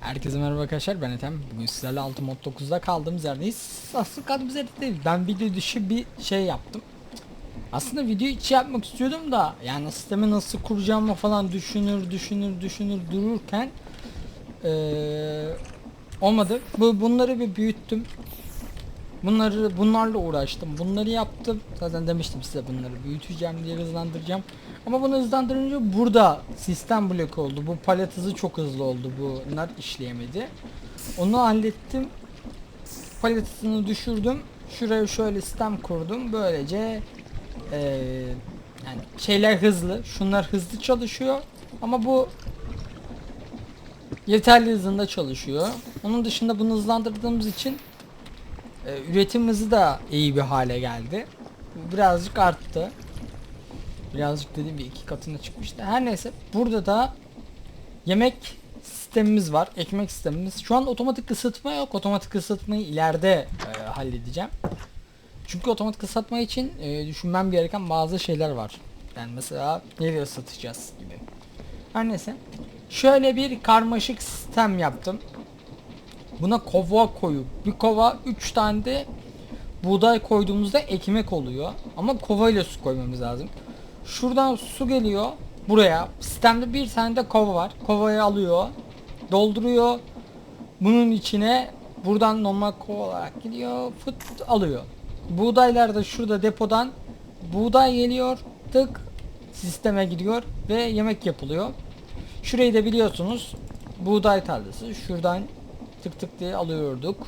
Herkese merhaba arkadaşlar ben Ethem. Bugün sizlerle 6 mod 9'da kaldığımız yerdeyiz. Aslında kaldığımız yerde değil. Ben video dışı bir şey yaptım. Aslında video içi yapmak istiyordum da yani sistemi nasıl kuracağımı falan düşünür düşünür düşünür dururken eee, olmadı. Bu bunları bir büyüttüm. Bunları bunlarla uğraştım. Bunları yaptım. Zaten demiştim size bunları büyüteceğim diye hızlandıracağım. Ama bunu hızlandırınca burada sistem blok oldu. Bu palet hızı çok hızlı oldu. Bunlar işleyemedi. Onu hallettim. Palet hızını düşürdüm. Şuraya şöyle sistem kurdum. Böylece eee, yani şeyler hızlı. Şunlar hızlı çalışıyor. Ama bu yeterli hızında çalışıyor. Onun dışında bunu hızlandırdığımız için e, üretim hızı da iyi bir hale geldi. Birazcık arttı. Birazcık dediğim bir iki katına çıkmıştı. Her neyse burada da yemek sistemimiz var. Ekmek sistemimiz. Şu an otomatik ısıtma yok. Otomatik ısıtmayı ileride e, halledeceğim. Çünkü otomatik ısıtma için e, düşünmem gereken bazı şeyler var. Yani mesela nereye ısıtacağız gibi. Her neyse. Şöyle bir karmaşık sistem yaptım. Buna kova koyup bir kova 3 tane de buğday koyduğumuzda ekmek oluyor. Ama kova ile su koymamız lazım. Şuradan su geliyor buraya. Sistemde bir tane de kova var. Kovayı alıyor. Dolduruyor. Bunun içine buradan normal kova olarak gidiyor. Fıt alıyor. Buğdaylar da şurada depodan buğday geliyor. Tık sisteme gidiyor ve yemek yapılıyor. Şurayı da biliyorsunuz buğday tarlası. Şuradan tık tık diye alıyorduk.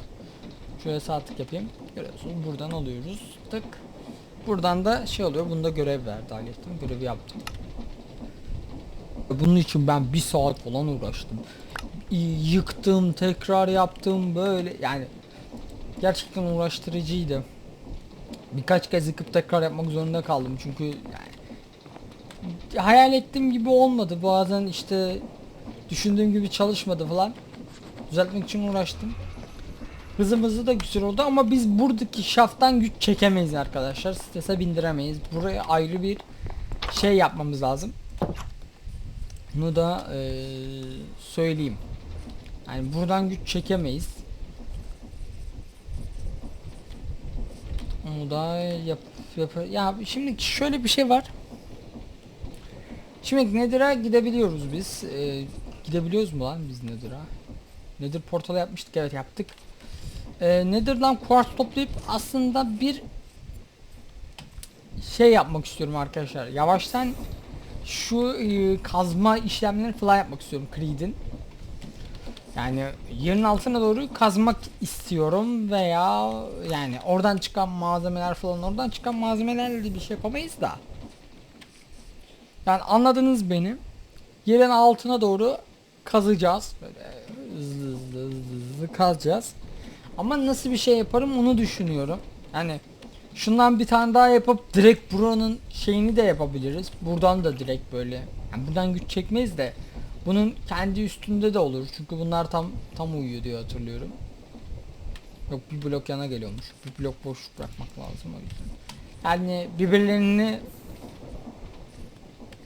Şöyle sağ tık yapayım. Görüyorsunuz buradan alıyoruz. Tık. Buradan da şey oluyor. Bunda görev verdi hallettim. Görevi yaptım. Bunun için ben bir saat falan uğraştım. Yıktım, tekrar yaptım böyle yani gerçekten uğraştırıcıydı. Birkaç kez yıkıp tekrar yapmak zorunda kaldım çünkü yani hayal ettiğim gibi olmadı. Bazen işte düşündüğüm gibi çalışmadı falan. Düzeltmek için uğraştım. Hızımızı da güzel oldu ama biz buradaki şaftan güç çekemeyiz arkadaşlar. Strese bindiremeyiz. Buraya ayrı bir şey yapmamız lazım. Bunu da eee, söyleyeyim. Yani buradan güç çekemeyiz. Onu da yap, yap ya şimdi şöyle bir şey var. Şimdi Nether'a gidebiliyoruz biz. Ee, gidebiliyoruz mu lan biz Nether'a? Nether portalı yapmıştık evet yaptık. Ee, Nether'dan kuartz toplayıp aslında bir şey yapmak istiyorum arkadaşlar. Yavaştan şu e, kazma işlemlerini falan yapmak istiyorum Creed'in. Yani yerin altına doğru kazmak istiyorum veya yani oradan çıkan malzemeler falan oradan çıkan malzemelerle bir şey yapamayız da. Yani anladınız beni. Yerin altına doğru kazacağız. Böyle hızlı, kazacağız. Ama nasıl bir şey yaparım onu düşünüyorum. Yani şundan bir tane daha yapıp direkt buranın şeyini de yapabiliriz. Buradan da direkt böyle. Yani buradan güç çekmeyiz de bunun kendi üstünde de olur. Çünkü bunlar tam tam uyuyor diye hatırlıyorum. Yok bir blok yana geliyormuş. Bir blok boş bırakmak lazım o yüzden. Yani birbirlerini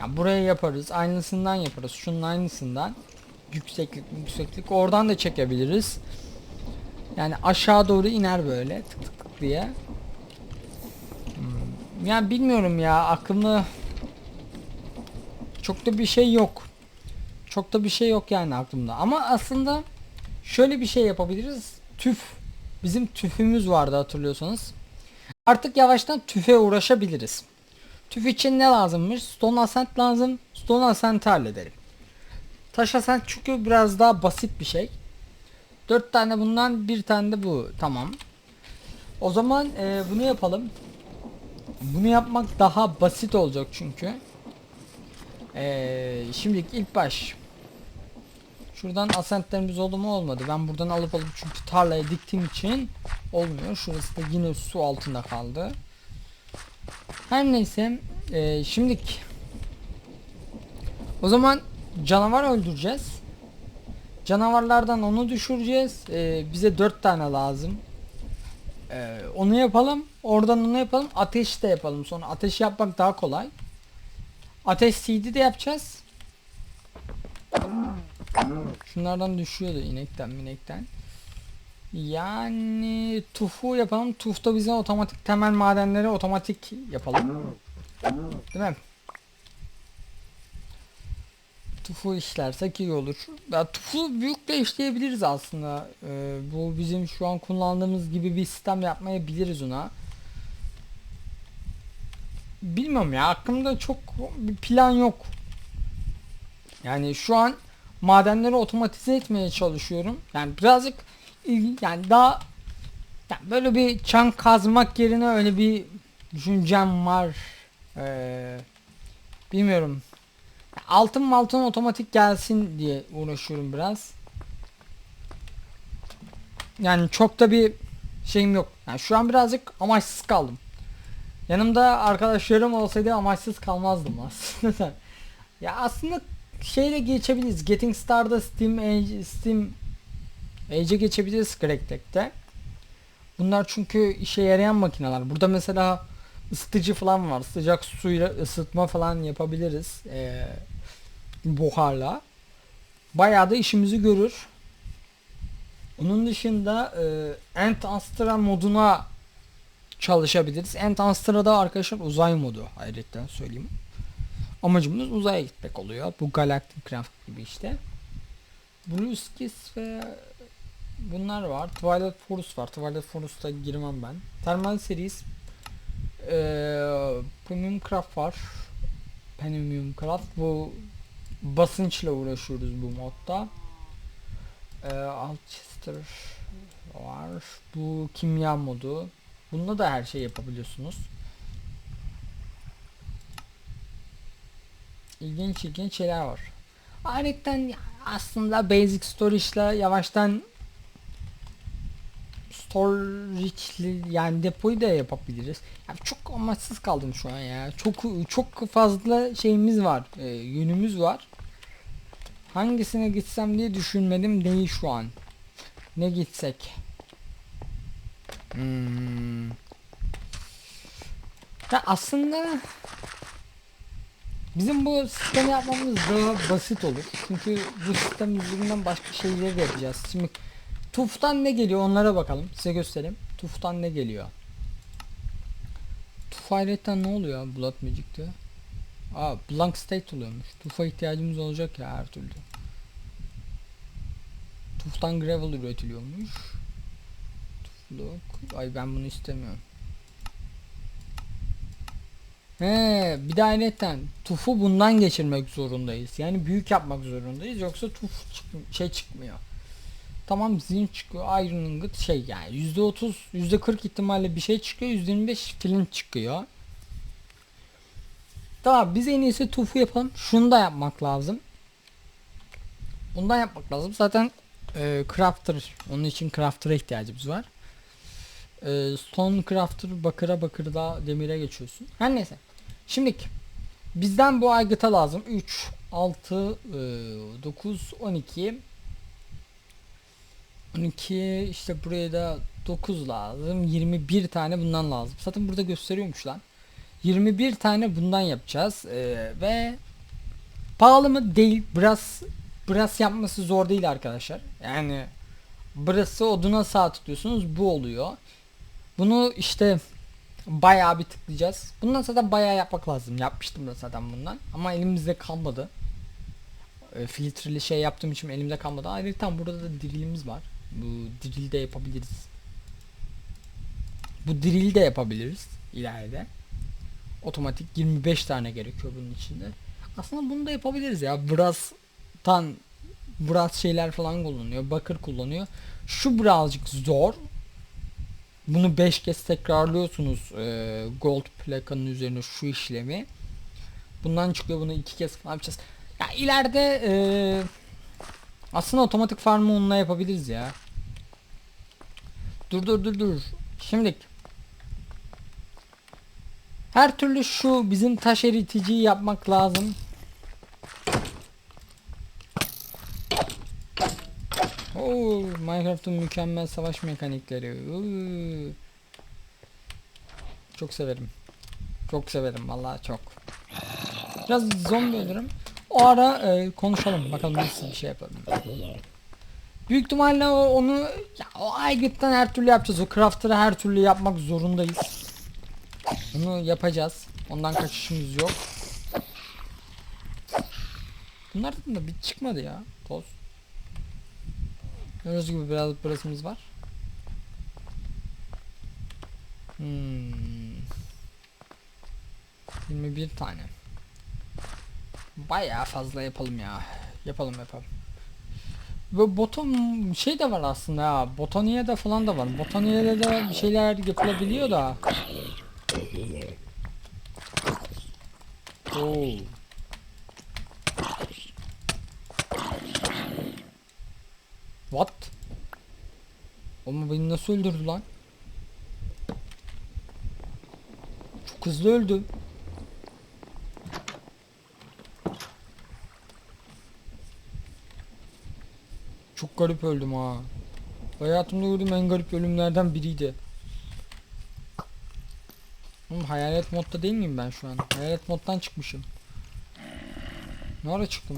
yani buraya yaparız. Aynısından yaparız. Şunun aynısından. Yükseklik yükseklik. Oradan da çekebiliriz. Yani aşağı doğru iner böyle. Tık tık tık diye. Hmm, Yani bilmiyorum ya. Aklımda çok da bir şey yok. Çok da bir şey yok yani aklımda. Ama aslında şöyle bir şey yapabiliriz. Tüf. Bizim tüfümüz vardı hatırlıyorsanız. Artık yavaştan tüfe uğraşabiliriz. Tüf için ne lazımmış? Stone Ascent lazım. Stone Ascent'i halledelim. Taş Ascent çünkü biraz daha basit bir şey. 4 tane bundan bir tane de bu. Tamam. O zaman e, bunu yapalım. Bunu yapmak daha basit olacak çünkü. E, şimdilik ilk baş. Şuradan asentlerimiz oldu mu olmadı. Ben buradan alıp alıp çünkü tarlaya diktiğim için olmuyor. Şurası da yine su altında kaldı. Her neyse e, şimdilik o zaman canavar öldüreceğiz. Canavarlardan onu düşüreceğiz. E, bize dört tane lazım. E, onu yapalım. Oradan onu yapalım. Ateş de yapalım. Sonra ateş yapmak daha kolay. Ateş CD de yapacağız. Şunlardan düşüyordu inekten minekten. Yani tufu yapalım. Tufta bize otomatik temel madenleri otomatik yapalım. Değil mi? Tufu işlersek iyi olur. Ya tufu büyükle işleyebiliriz aslında. Ee, bu bizim şu an kullandığımız gibi bir sistem yapmayabiliriz ona. Bilmiyorum ya aklımda çok bir plan yok. Yani şu an madenleri otomatize etmeye çalışıyorum. Yani birazcık yani daha yani böyle bir çan kazmak yerine öyle bir düşüncem var. Ee, bilmiyorum. Altın altın otomatik gelsin diye uğraşıyorum biraz. Yani çok da bir şeyim yok. Yani şu an birazcık amaçsız kaldım. Yanımda arkadaşlarım olsaydı amaçsız kalmazdım aslında. ya aslında şeyle geçebiliriz. Getting Star'da Steam Age, Steam Age'e geçebiliriz Cracktek'te. Bunlar çünkü işe yarayan makineler. Burada mesela ısıtıcı falan var. Sıcak suyla ısıtma falan yapabiliriz. Ee, buharla. Bayağı da işimizi görür. Onun dışında e, Ant Astra moduna çalışabiliriz. Ant Astra'da arkadaşlar uzay modu hayretten söyleyeyim. Amacımız uzaya gitmek oluyor. Bu Galactic Craft gibi işte. Blue Skies ve bunlar var. Twilight Forest var. Twilight Forest'a girmem ben. Thermal Series ee, Premium Craft var. Premium Craft bu basınçla uğraşıyoruz bu modda. Ee, Alchester var. Bu kimya modu. Bunda da her şey yapabiliyorsunuz. İlginç ilginç şeyler var. Ayrıca aslında basic storage'la yavaştan storage'li yani depoyu da yapabiliriz. Yani çok amaçsız kaldım şu an ya. Çok çok fazla şeyimiz var. E, yönümüz var. Hangisine gitsem diye düşünmedim değil şu an. Ne gitsek? Hmm. Ya aslında bizim bu sistemi yapmamız daha basit olur. Çünkü bu sistem üzerinden başka şeyleri de yapacağız. Şimdi Tuf'tan ne geliyor onlara bakalım. Size göstereyim. Tuf'tan ne geliyor? Tuf ne oluyor Blood Magic'te? Aa blank state oluyormuş. Tuf'a ihtiyacımız olacak ya her türlü. Tuf'tan gravel üretiliyormuş. Tufluk. Ay ben bunu istemiyorum. He, bir de ayrıca tufu bundan geçirmek zorundayız. Yani büyük yapmak zorundayız. Yoksa tuf şey çıkmıyor. Tamam zin çıkıyor. Iron ingot şey yani %30 %40 ihtimalle bir şey çıkıyor. %25 flint çıkıyor. Tamam biz en iyisi tufu yapalım. Şunu da yapmak lazım. Bundan yapmak lazım. Zaten e, crafter onun için crafter'a ihtiyacımız var. E, stone crafter bakıra bakırda demire geçiyorsun. Her neyse. Şimdilik bizden bu aygıta lazım. 3 6 e, 9 12 12 işte buraya da 9 lazım. 21 tane bundan lazım. Zaten burada gösteriyormuş lan. 21 tane bundan yapacağız. Ee, ve pahalı mı? Değil. Biraz biraz yapması zor değil arkadaşlar. Yani burası oduna sağ tıklıyorsunuz bu oluyor. Bunu işte bayağı bir tıklayacağız. Bundan zaten bayağı yapmak lazım. Yapmıştım da zaten bundan. Ama elimizde kalmadı. E, filtreli şey yaptığım için elimde kalmadı. Ayrıca burada da dirilimiz var. Bu drill yapabiliriz. Bu drill yapabiliriz ileride. Otomatik 25 tane gerekiyor bunun içinde. Aslında bunu da yapabiliriz ya. Brass'tan brass şeyler falan kullanıyor. Bakır kullanıyor. Şu birazcık zor. Bunu 5 kez tekrarlıyorsunuz e, gold plakanın üzerine şu işlemi. Bundan çıkıyor bunu 2 kez falan yapacağız. Ya ileride e, aslında otomatik farmı onunla yapabiliriz ya. Dur dur dur dur. Şimdi her türlü şu bizim taş eriticiyi yapmak lazım. Oo, Minecraft'ın mükemmel savaş mekanikleri. Oo. Çok severim. Çok severim vallahi çok. Biraz zombi ölürüm. O ara e, konuşalım bakalım nasıl bir şey yapalım. Büyük ihtimalle onu ya, o aygıttan her türlü yapacağız. O crafter'ı her türlü yapmak zorundayız. Onu yapacağız. Ondan kaçışımız yok. Bunlardan da bir çıkmadı ya. Toz. Gördüğünüz gibi biraz burasımız var. Hmm. 21 tane. Bayağı fazla yapalım ya. Yapalım yapalım. Ve boton şey de var aslında ya. Botaniye'de falan da var. Botaniye'de de bir şeyler yapılabiliyor da. Oo. What? Ama beni nasıl öldürdü lan? Çok hızlı öldü. Çok garip öldüm ha. Hayatımda gördüğüm en garip ölümlerden biriydi. Oğlum hayalet modda değil miyim ben şu an? Hayalet moddan çıkmışım. Ne ara çıktım?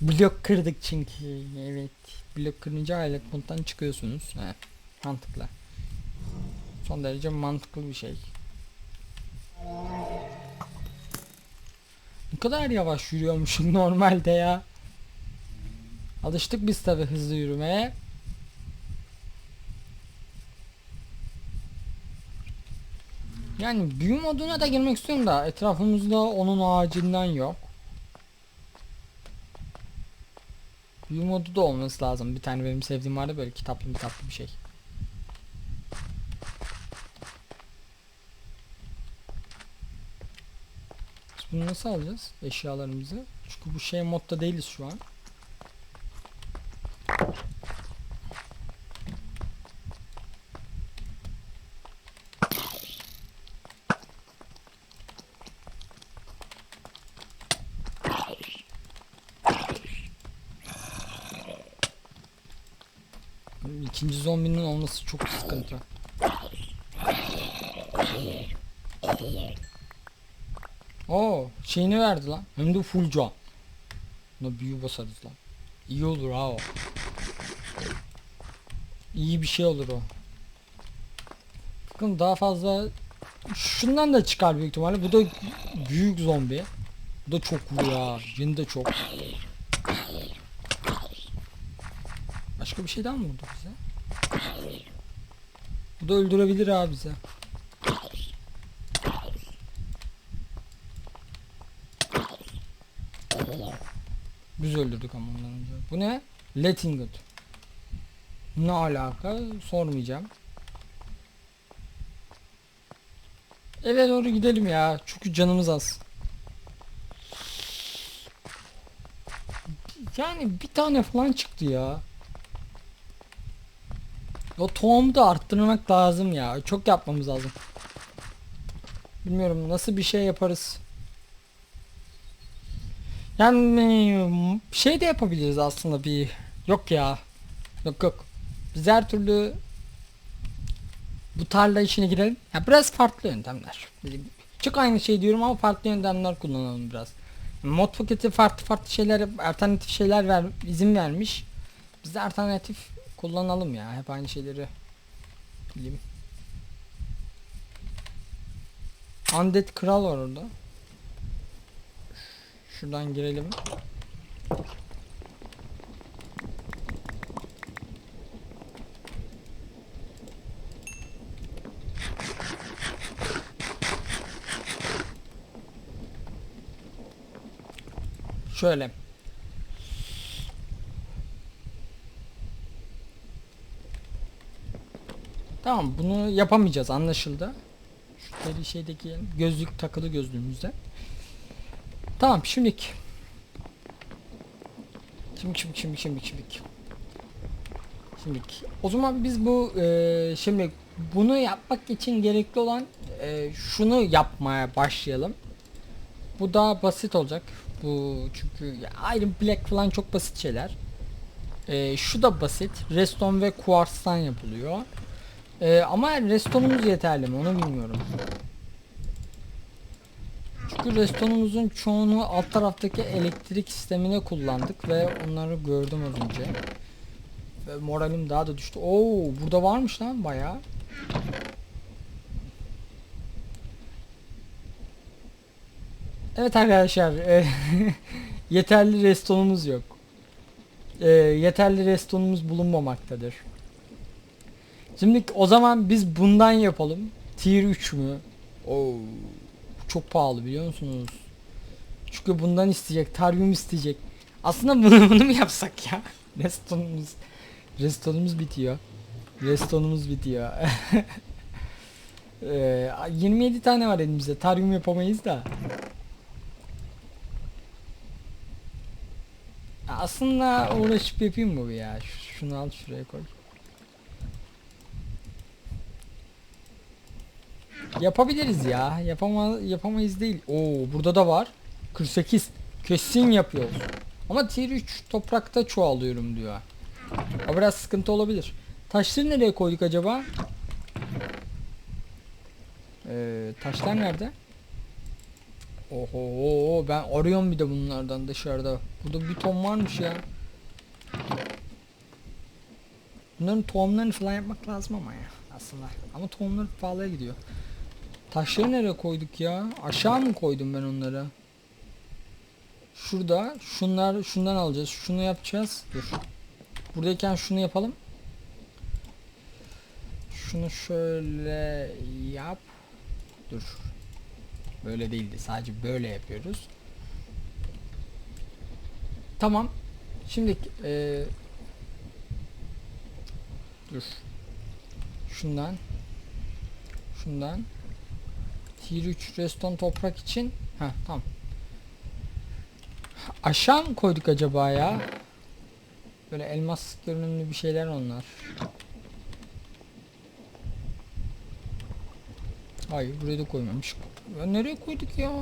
Blok kırdık çünkü. Evet. Blok kırınca hayalet moddan çıkıyorsunuz. He. Mantıklı. Son derece mantıklı bir şey. Ne kadar yavaş yürüyormuşum normalde ya. Alıştık biz tabi hızlı yürümeye. Yani büyü moduna da girmek istiyorum da etrafımızda onun ağacından yok. Büyü modu da olması lazım. Bir tane benim sevdiğim vardı böyle kitaplı kitaplı bir şey. Biz bunu nasıl alacağız eşyalarımızı? Çünkü bu şey modda değiliz şu an. İkinci zombinin olması çok sıkıntı. Oo, şeyini verdi lan. Hem de full can. Buna büyü basarız lan. İyi olur ha o. İyi bir şey olur o. Bakın daha fazla şundan da çıkar büyük ihtimalle. Bu da büyük zombi. Bu da çok vuruyor. Yeni de çok. Başka bir şey daha mı vurdu bize? Bu da öldürebilir abi bize. Biz öldürdük ama ondan önce. Bu ne? Letting it. Ne alaka? Sormayacağım. Eve doğru gidelim ya. Çünkü canımız az. Yani bir tane falan çıktı ya. O tohumu da arttırmak lazım ya. Çok yapmamız lazım. Bilmiyorum nasıl bir şey yaparız. Yani şey de yapabiliriz aslında bir. Yok ya. Yok yok. Biz her türlü bu tarla işine girelim. Ya biraz farklı yöntemler. Çok aynı şey diyorum ama farklı yöntemler kullanalım biraz. Mod paketi farklı farklı şeyler, alternatif şeyler ver, izin vermiş. Biz de alternatif kullanalım ya. Hep aynı şeyleri bileyim. Undead kral var orada. Şuradan girelim. Şöyle. Tamam bunu yapamayacağız anlaşıldı. Şu şeydeki gözlük takılı gözlüğümüzde. Tamam şimdilik. Şimdi şimdi şimdi şimdi şimdi. Şimdilik. O zaman biz bu e, şimdi bunu yapmak için gerekli olan e, şunu yapmaya başlayalım. Bu daha basit olacak. Bu çünkü Iron Black falan çok basit şeyler. E, şu da basit. Redstone ve Quartz'tan yapılıyor. E, ama redstone'umuz yeterli mi onu bilmiyorum. Çünkü restonumuzun çoğunu alt taraftaki elektrik sistemine kullandık ve onları gördüm az önce. Ve moralim daha da düştü. Oo, burada varmış lan bayağı. Evet arkadaşlar, e, yeterli restonumuz yok. E, yeterli restonumuz bulunmamaktadır. Şimdi o zaman biz bundan yapalım. Tier 3 mü? Oo, çok pahalı biliyor musunuz? Çünkü bundan isteyecek, taryum isteyecek. Aslında bunu, bunu mu yapsak ya? Restonumuz Restonumuz bitiyor. Restonumuz bitiyor. Ee, 27 tane var elimizde. Taryum yapamayız da. Aslında uğraşıp yapayım mı ya? Şunu al şuraya koy. Yapabiliriz ya. Yapama yapamayız değil. Oo burada da var. 48. Kesin yapıyoruz. Ama tier 3 toprakta çoğalıyorum diyor. O biraz sıkıntı olabilir. Taşları nereye koyduk acaba? Ee, taşlar nerede? Oho ben arıyorum bir de bunlardan dışarıda. Burada bir ton varmış ya. Bunların tohumlarını falan yapmak lazım ama ya aslında. Ama tohumlar pahalıya gidiyor. Taşları nereye koyduk ya? Aşağı mı koydum ben onları? Şurada şunlar şundan alacağız. Şunu yapacağız. Dur. Buradayken şunu yapalım. Şunu şöyle yap. Dur. Böyle değildi. Sadece böyle yapıyoruz. Tamam. Şimdi e, dur. Şundan şundan Tier 3 reston toprak için ha tamam. Aşağı mı koyduk acaba ya? Böyle elmas görünümlü bir şeyler onlar. Hayır buraya da koymamış. Ya nereye koyduk ya?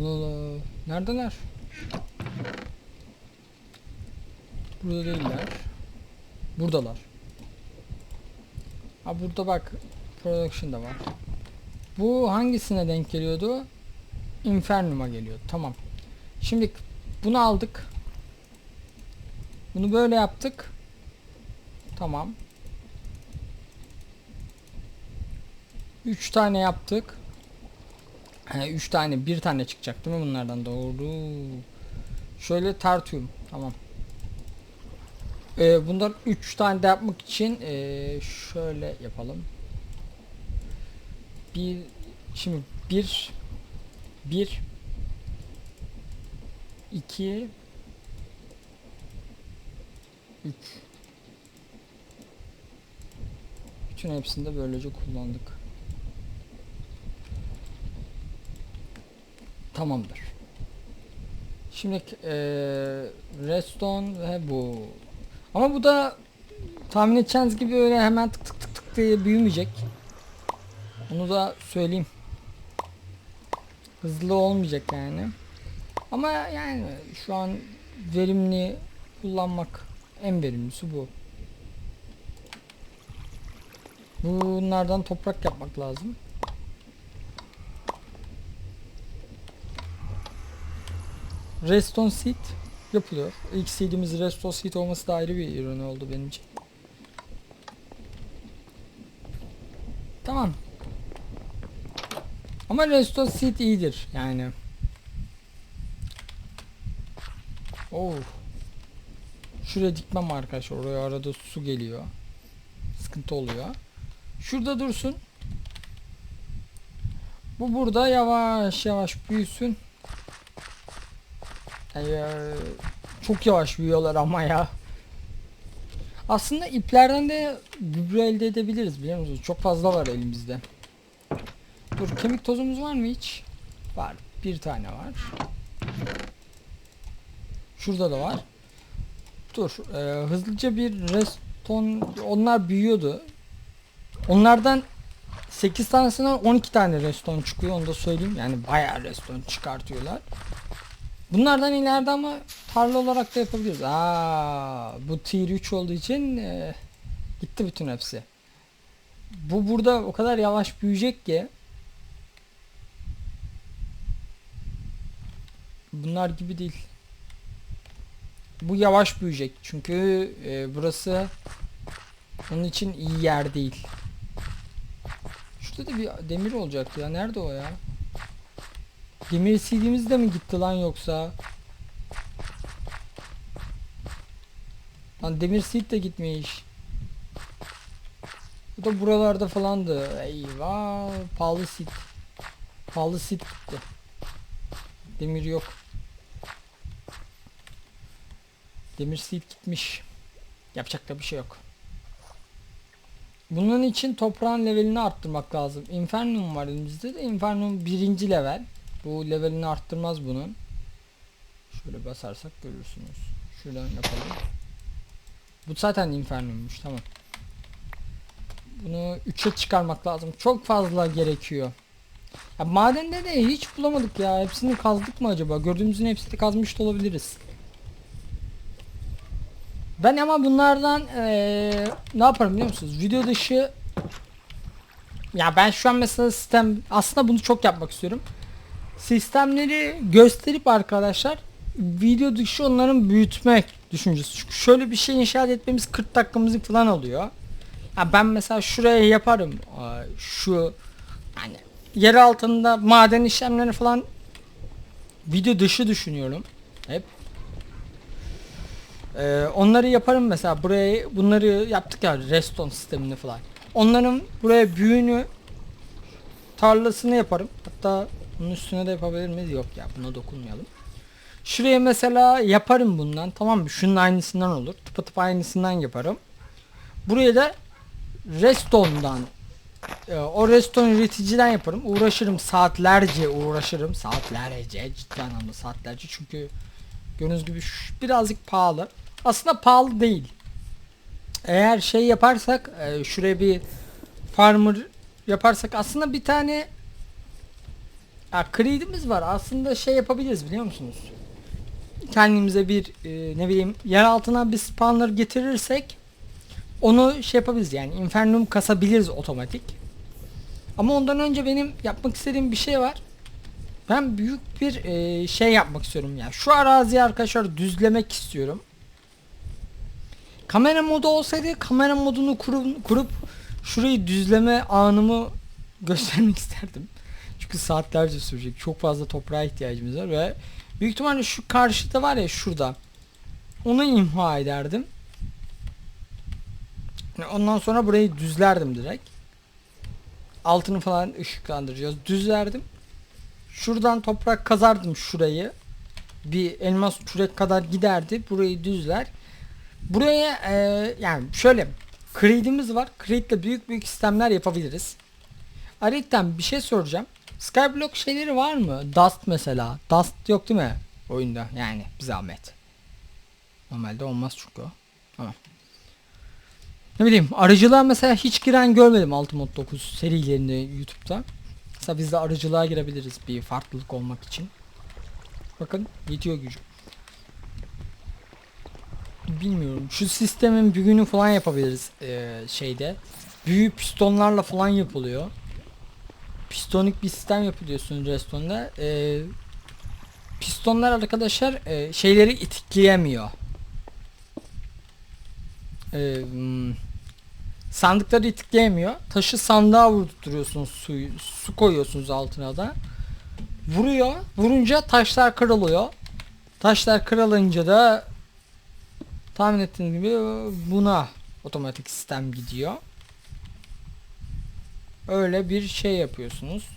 Lala. Neredeler? Burada değiller. Buradalar. Ha burada bak. Production da var. Bu hangisine denk geliyordu? Infernum'a geliyor. Tamam. Şimdi bunu aldık. Bunu böyle yaptık. Tamam. 3 tane yaptık. 3 tane, bir tane çıkacak değil mi bunlardan? Doğru. Şöyle tartıyorum. Tamam. Ee, bundan 3 tane de yapmak için ee, şöyle yapalım. Bir şimdi bir bir 2 3 Bütün hepsini de böylece kullandık. Tamamdır. Şimdi eee redstone ve bu. Ama bu da tahmin edeceğiniz gibi öyle hemen tık tık tık tık diye büyümeyecek. Onu da söyleyeyim. Hızlı olmayacak yani. Ama yani şu an verimli kullanmak en verimlisi bu. Bunlardan toprak yapmak lazım. Reston seed yapılıyor. İlk seedimiz Reston seed olması da ayrı bir ironi oldu benim için. Tamam. Ama Reston seed iyidir yani. Oh. Şuraya dikmem arkadaşlar. Oraya arada su geliyor. Sıkıntı oluyor. Şurada dursun. Bu burada yavaş yavaş büyüsün. Ee, çok yavaş büyüyorlar ama ya. Aslında iplerden de gübre elde edebiliriz biliyor musunuz? Çok fazla var elimizde. Dur kemik tozumuz var mı hiç? Var. Bir tane var. Şurada da var. Dur. e, hızlıca bir reston onlar büyüyordu. Onlardan 8 tanesinden 12 tane reston çıkıyor onu da söyleyeyim. Yani bayağı reston çıkartıyorlar. Bunlardan ileride ama tarla olarak da yapabiliriz. Aa, bu tier 3 olduğu için e, gitti bütün hepsi. bu burada o kadar yavaş büyüyecek ki bunlar gibi değil. Bu yavaş büyüyecek çünkü e, burası onun için iyi yer değil. Şurada da bir demir olacaktı ya. Nerede o ya? Demir CD'miz de mi gitti lan yoksa? Lan demir seed de gitmiş. Bu da buralarda falandı. Eyvah. Pahalı seed. Pahalı seed gitti. Demir yok. Demir seed gitmiş. Yapacak da bir şey yok. Bunun için toprağın levelini arttırmak lazım. Infernum var elimizde de Infernum birinci level. Bu levelini arttırmaz bunun. Şöyle basarsak görürsünüz. Şuradan yapalım. Bu zaten Infernum'muş tamam. Bunu 3'e çıkarmak lazım. Çok fazla gerekiyor. Ya madende de hiç bulamadık ya. Hepsini kazdık mı acaba? Gördüğümüzün hepsini kazmış da olabiliriz. Ben ama bunlardan eee, ne yaparım biliyor musunuz? Video dışı ya ben şu an mesela sistem aslında bunu çok yapmak istiyorum. Sistemleri gösterip arkadaşlar video dışı onların büyütmek düşüncesi. Çünkü şöyle bir şey inşaat etmemiz 40 dakikamızı falan alıyor. Ya ben mesela şuraya yaparım. Şu hani yer altında maden işlemlerini falan video dışı düşünüyorum. Hep. Ee, onları yaparım mesela buraya bunları yaptık ya reston sistemini falan. Onların buraya büyüğünü tarlasını yaparım. Hatta bunun üstüne de yapabilir miyiz? Yok ya buna dokunmayalım. Şuraya mesela yaparım bundan tamam mı? Şunun aynısından olur. Tıpatıp aynısından yaparım. Buraya da Reston'dan e, o Reston üreticiden yaparım. Uğraşırım saatlerce uğraşırım. Saatlerce ciddi anlamda saatlerce çünkü gördüğünüz gibi birazcık pahalı. Aslında pahalı değil. Eğer şey yaparsak e, şuraya bir farmer yaparsak aslında bir tane ya, creed'imiz var. Aslında şey yapabiliriz biliyor musunuz? Kendimize bir e, ne bileyim yer altına bir spawner getirirsek onu şey yapabiliriz yani infernum kasabiliriz otomatik. Ama ondan önce benim yapmak istediğim bir şey var. Ben büyük bir e, şey yapmak istiyorum ya. Şu araziyi arkadaşlar düzlemek istiyorum. Kamera modu olsaydı kamera modunu kurup, kurup şurayı düzleme anımı göstermek isterdim. Çünkü saatlerce sürecek. Çok fazla toprağa ihtiyacımız var ve büyük ihtimalle şu karşıda var ya şurada. Onu imha ederdim. Ondan sonra burayı düzlerdim direkt. Altını falan ışıklandıracağız. Düzlerdim. Şuradan toprak kazardım şurayı. Bir elmas kürek kadar giderdi. Burayı düzler. Buraya e, yani şöyle Creed'imiz var. Creed'le büyük büyük sistemler yapabiliriz. Ayrıca bir şey soracağım. Skyblock şeyleri var mı? Dust mesela. Dust yok değil mi? Oyunda yani bir zahmet. Normalde olmaz çünkü o. Tamam. Ne bileyim arıcılığa mesela hiç giren görmedim Ultimate 9 serilerinde YouTube'da. Mesela biz de arıcılığa girebiliriz bir farklılık olmak için. Bakın video gücü. Bilmiyorum. Şu sistemin büyüğünü falan yapabiliriz eee, şeyde. Büyük pistonlarla falan yapılıyor. Pistonik bir sistem yapıyorsun restonda. Eee pistonlar arkadaşlar eee, şeyleri itikleyemiyor. Hmm, sandıkları itikleyemiyor. Taşı sandığa vurdurtuyorsunuz suyu, su koyuyorsunuz altına da. Vuruyor. Vurunca taşlar kırılıyor. Taşlar kırılınca da tahmin ettiğiniz gibi buna otomatik sistem gidiyor. Öyle bir şey yapıyorsunuz.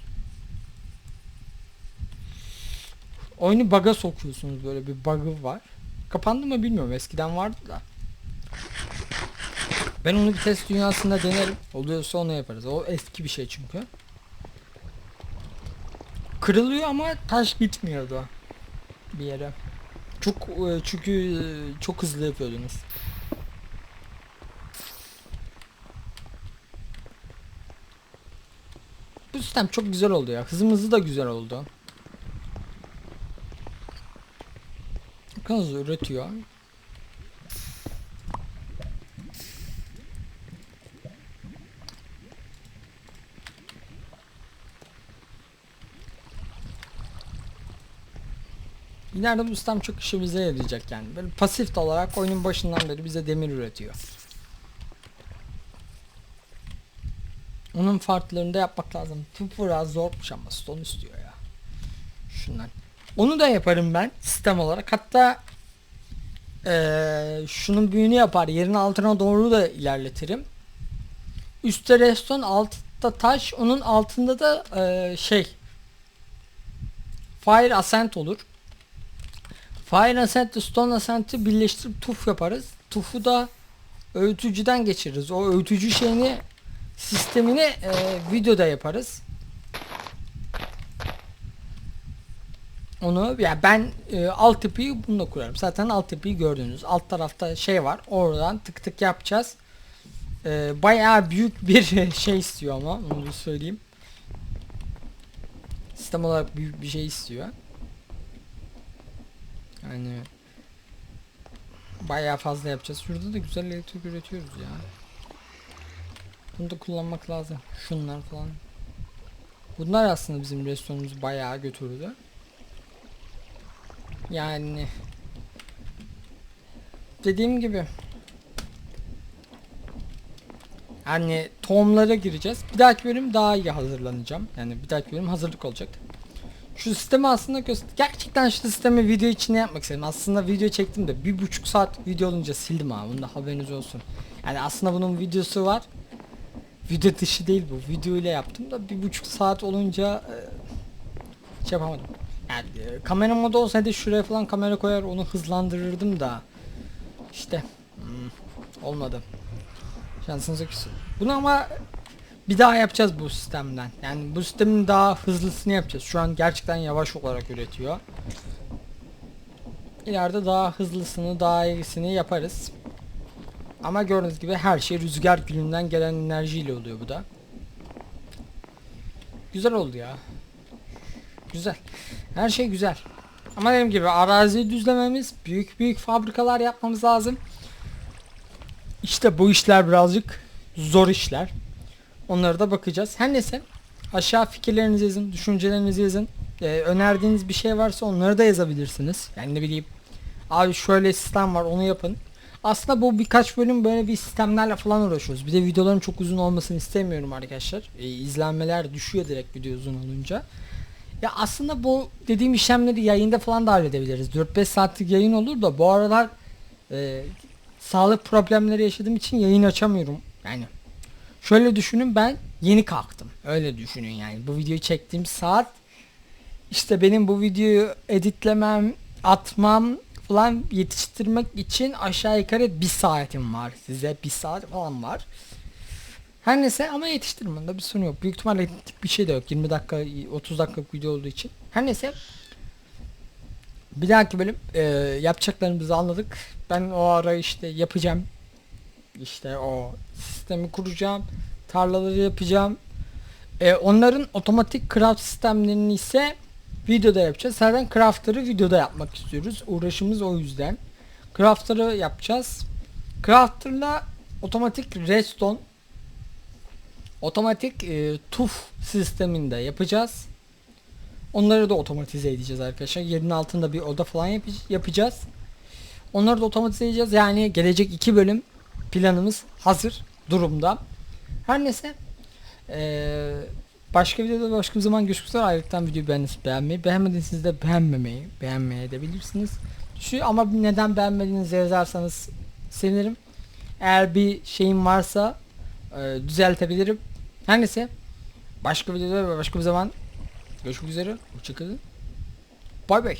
Oyunu bug'a sokuyorsunuz böyle bir bug'ı var. Kapandı mı bilmiyorum eskiden vardı da. Ben onu bir test dünyasında denerim. Oluyorsa onu yaparız. O eski bir şey çünkü. Kırılıyor ama taş gitmiyordu bir yere. Çok e, çünkü e, çok hızlı yapıyordunuz. Bu sistem çok güzel oldu ya. Hızımızı da güzel oldu. Bakın hızlı üretiyor. İleride bu sistem çok işimize yarayacak yani. Böyle pasif olarak oyunun başından beri bize demir üretiyor. Onun farklarını da yapmak lazım. Bu zormuş ama stone istiyor ya. Şundan. Onu da yaparım ben sistem olarak. Hatta eee, şunun büyüğünü yapar. Yerin altına doğru da ilerletirim. Üstte redstone, altta taş. Onun altında da eee, şey Fire Ascent olur. Fire Ascent ile Stone Ascent'i birleştirip tuf yaparız. Tufu da öğütücüden geçiririz. O öğütücü şeyini sistemini e, videoda yaparız. Onu ya ben e, altyapıyı bununla kurarım. Zaten altyapıyı gördünüz. Alt tarafta şey var. Oradan tık tık yapacağız. E, bayağı büyük bir şey istiyor ama onu söyleyeyim. Sistem olarak büyük bir şey istiyor. Yani bayağı fazla yapacağız. Şurada da güzel elektrik üretiyoruz ya. Bunu da kullanmak lazım. Şunlar falan. Bunlar aslında bizim restoranımızı bayağı götürdü. Yani dediğim gibi yani tohumlara gireceğiz. Bir dahaki bölüm daha iyi hazırlanacağım. Yani bir dahaki bölüm hazırlık olacak. Şu sistemi aslında göster gerçekten şu sistemi video içinde yapmak istedim. Aslında video çektim de bir buçuk saat video olunca sildim abi. Bunda haberiniz olsun. Yani aslında bunun videosu var. Video dışı değil bu. Video ile yaptım da bir buçuk saat olunca e, şey yapamadım. Yani e, kamera modu olsaydı şuraya falan kamera koyar onu hızlandırırdım da işte hmm, olmadı. Şansınıza küsün. Bunu ama bir daha yapacağız bu sistemden. Yani bu sistemin daha hızlısını yapacağız. Şu an gerçekten yavaş olarak üretiyor. İleride daha hızlısını, daha iyisini yaparız. Ama gördüğünüz gibi her şey rüzgar gülünden gelen enerjiyle oluyor bu da. Güzel oldu ya. Güzel. Her şey güzel. Ama dediğim gibi araziyi düzlememiz, büyük büyük fabrikalar yapmamız lazım. İşte bu işler birazcık zor işler. Onlara da bakacağız. Her neyse aşağı fikirlerinizi yazın, düşüncelerinizi yazın. Ee, önerdiğiniz bir şey varsa onları da yazabilirsiniz. Yani ne bileyim abi şöyle sistem var onu yapın. Aslında bu birkaç bölüm böyle bir sistemlerle falan uğraşıyoruz. Bir de videoların çok uzun olmasını istemiyorum arkadaşlar. Ee, izlenmeler düşüyor direkt video uzun olunca. Ya aslında bu dediğim işlemleri yayında falan da halledebiliriz. 4-5 saatlik yayın olur da bu aralar e, sağlık problemleri yaşadığım için yayın açamıyorum. Yani şöyle düşünün ben yeni kalktım. Öyle düşünün yani. Bu videoyu çektiğim saat işte benim bu videoyu editlemem, atmam falan yetiştirmek için aşağı yukarı bir saatim var size. Bir saat falan var. Her neyse ama yetiştirmemde bir sorun yok. Büyük ihtimalle bir şey de yok. 20 dakika 30 dakikalık video olduğu için. Her neyse bir dahaki bölüm e, yapacaklarımızı anladık. Ben o ara işte yapacağım. İşte o sistemi kuracağım. Tarlaları yapacağım. E, onların otomatik craft sistemlerini ise videoda yapacağız. Zaten crafter'ı videoda yapmak istiyoruz. Uğraşımız o yüzden. Crafter'ı yapacağız. Crafter'la otomatik redstone otomatik e, tuf sisteminde yapacağız. Onları da otomatize edeceğiz arkadaşlar. Yerin altında bir oda falan yap yapacağız. Onları da otomatize edeceğiz. Yani gelecek iki bölüm planımız hazır durumda. Her neyse ee, başka videoda başka bir zaman görüşmek üzere. Ayrıca videoyu beğendiyseniz beğenmeyi, beğenmediyseniz de beğenmemeyi, beğenmeye edebilirsiniz. Şu ama neden beğenmediğinizi yazarsanız sevinirim. Eğer bir şeyim varsa e, düzeltebilirim. Her neyse başka videoda başka bir zaman görüşmek üzere. Hoşçakalın. Bay bay.